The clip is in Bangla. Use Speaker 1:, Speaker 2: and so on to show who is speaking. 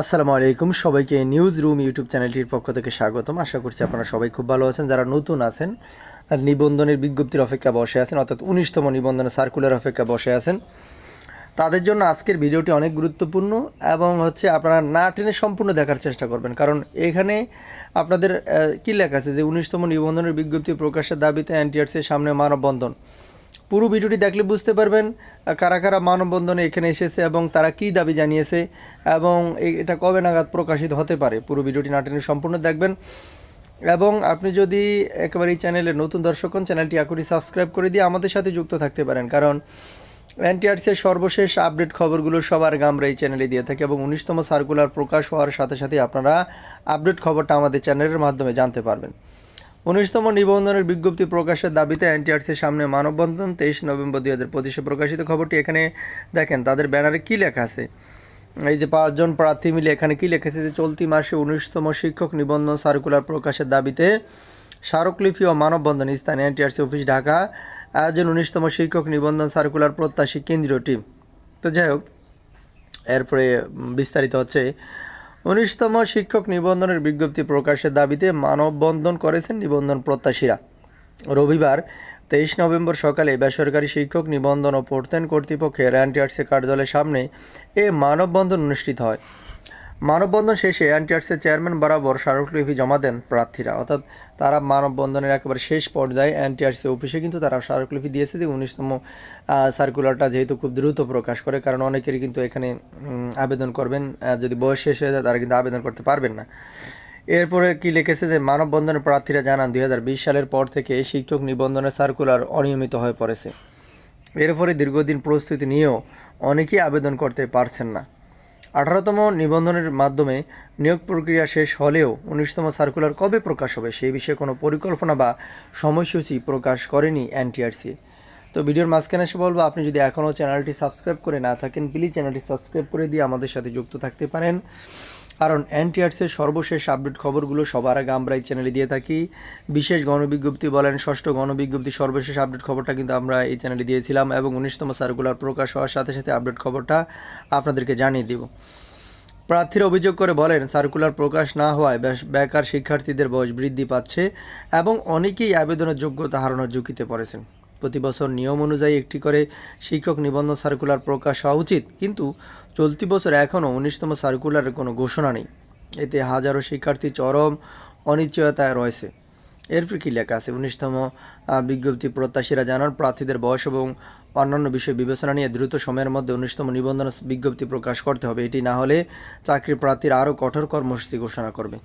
Speaker 1: আসসালামু আলাইকুম। সবাইকে নিউজ রুম ইউটিউব চ্যানেলটির পক্ষ থেকে স্বাগতম। আশা করছি আপনারা সবাই খুব ভালো আছেন। যারা নতুন আছেন নিবন্ধনের বিজ্ঞপ্তির অপেক্ষা বসে আছেন, অর্থাৎ উনিশতম নিবন্ধনের সার্কুলার অপেক্ষা বসে আছেন। তাদের জন্য আজকের ভিডিওটি অনেক গুরুত্বপূর্ণ এবং হচ্ছে আপনারা না টেনে সম্পূর্ণ দেখার চেষ্টা করবেন। কারণ এখানে আপনাদের কী লেখা আছে যে উনিশতম নিবন্ধনের বিজ্ঞপ্তি প্রকাশের দাবিতে এনটিআরসির সামনে মানববন্ধন? পুরো ভিডিওটি দেখলে বুঝতে পারবেন কারা কারা মানববন্ধনে এখানে এসেছে এবং তারা কী দাবি জানিয়েছে এবং এটা কবে নাগাদ প্রকাশিত হতে পারে। পুরো ভিডিওটি না টেনে সম্পূর্ণ দেখবেন। এবং আপনি যদি একেবারে এই চ্যানেলের নতুন দর্শক হন, চ্যানেলটি এখনই সাবস্ক্রাইব করে দিয়ে আমাদের সাথে যুক্ত থাকতে পারেন। কারণ এনটিআরসির সর্বশেষ আপডেট খবরগুলো সবার আগে আমরা এই চ্যানেলে দিয়ে থাকি এবং উনিশতম সার্কুলার প্রকাশ হওয়ার সাথে সাথে আপনারা আপডেট খবরটা আমাদের চ্যানেলের মাধ্যমে জানতে পারবেন। উনিশতম নিবন্ধনের বিজ্ঞপ্তি প্রকাশের দাবিতে এনটিআরসির সামনে মানববন্ধন তেইশ নভেম্বর দুই হাজার পঁচিশে প্রকাশিত খবরটি এখানে দেখেন, তাদের ব্যানারে কী লেখা আছে? এই যে পাঁচজন প্রার্থী মিলে এখানে কী লিখেছে যে চলতি মাসে উনিশতম শিক্ষক নিবন্ধন সার্কুলার প্রকাশের দাবিতে স্মারকলিপি ও মানববন্ধন স্থানে এনটিআরসি অফিস ঢাকা, আয়োজন উনিশতম শিক্ষক নিবন্ধন সার্কুলার প্রত্যাশী কেন্দ্রীয় টিম তো যাই হোক, এরপরে বিস্তারিত হচ্ছে উনিশতম শিক্ষক নিবন্ধনের বিজ্ঞপ্তি প্রকাশের দাবিতে মানববন্ধন করেছেন নিবন্ধন প্রত্যাশীরা। রবিবার তেইশ নভেম্বর সকালে বেসরকারি শিক্ষক নিবন্ধন ও পড়তেন কর্তৃপক্ষের এনটিআরসি কার্যালয়ের সামনে এ মানববন্ধন অনুষ্ঠিত হয়। মানববন্ধন শেষে এনটিআরসির চেয়ারম্যান বরাবর স্মারকলিপি জমা দেন প্রার্থীরা। অর্থাৎ তারা মানববন্ধনের একেবারে শেষ পর্যায়ে এনটিআরসি অফিসে কিন্তু তারা স্মারকলিপি দিয়েছে যে উনিশতম সার্কুলারটা যেহেতু খুব দ্রুত প্রকাশ করে, কারণ অনেকেরই কিন্তু এখানে আবেদন করবেন যদি বয়স শেষ হয়ে যায় তারা কিন্তু আবেদন করতে পারবেন না। এরপরে কি লিখেছে যে মানববন্ধনের প্রার্থীরা জানান, দুই হাজার বিশ সালের পর থেকে শিক্ষক নিবন্ধনের সার্কুলার অনিয়মিত হয়ে পড়েছে। এরপরে দীর্ঘদিন প্রস্তুতি নিয়েও অনেকেই আবেদন করতে পারছেন না। আঠারোতম নিবন্ধনের মাধ্যমে নিয়োগ প্রক্রিয়া শেষ হলেও উনিশতম সার্কুলার কবে প্রকাশ হবে সেই বিষয়ে কোনো পরিকল্পনা বা সময়সূচি প্রকাশ করেনি এনটিআরসি। তো ভিডিওর মাঝখানে এসে বলব, আপনি যদি এখনও চ্যানেলটি সাবস্ক্রাইব করে না থাকেন প্লিজ চ্যানেলটি সাবস্ক্রাইব করে দিয়ে আমাদের সাথে যুক্ত থাকতে পারেন। কারণ এনটিআরসির সর্বশেষ আপডেট খবরগুলো সবার আগে আমরা এই চ্যানেলে দিয়ে থাকি। বিশেষ গণবিজ্ঞপ্তি বলেন, ষষ্ঠ গণবিজ্ঞপ্তি সর্বশেষ আপডেট খবরটা কিন্তু আমরা এই চ্যানেলে দিয়েছিলাম এবং উনিশতম সার্কুলার প্রকাশ হওয়ার সাথে সাথে আপডেট খবরটা আপনাদেরকে জানিয়ে দিব। প্রার্থীরা অভিযোগ করে বলেন, সার্কুলার প্রকাশ না হওয়ায় বেকার শিক্ষার্থীদের বয়স বৃদ্ধি পাচ্ছে এবং অনেকেই আবেদনের যোগ্যতা হারানোর ঝুঁকিতে পড়েছেন। প্রতি বছর নিয়ম অনুযায়ী একটি করে শিক্ষক নিবন্ধন সার্কুলার প্রকাশ হওয়া উচিত। কিন্তু চলতি বছর এখনও উনিশতম সার্কুলারের কোনো ঘোষণা নেই। এতে হাজারো শিক্ষার্থী চরম অনিশ্চয়তায় রয়েছে। এরপর কী লেখা আছে? উনিশতম বিজ্ঞপ্তি প্রত্যাশীরা জানান, প্রার্থীদের বয়স এবং অন্যান্য বিষয় বিবেচনা নিয়ে দ্রুত সময়ের মধ্যে উনিশতম নিবন্ধন বিজ্ঞপ্তি প্রকাশ করতে হবে। এটি না হলে চাকরি প্রার্থীরা আরও কঠোর কর্মসূচি ঘোষণা করবে।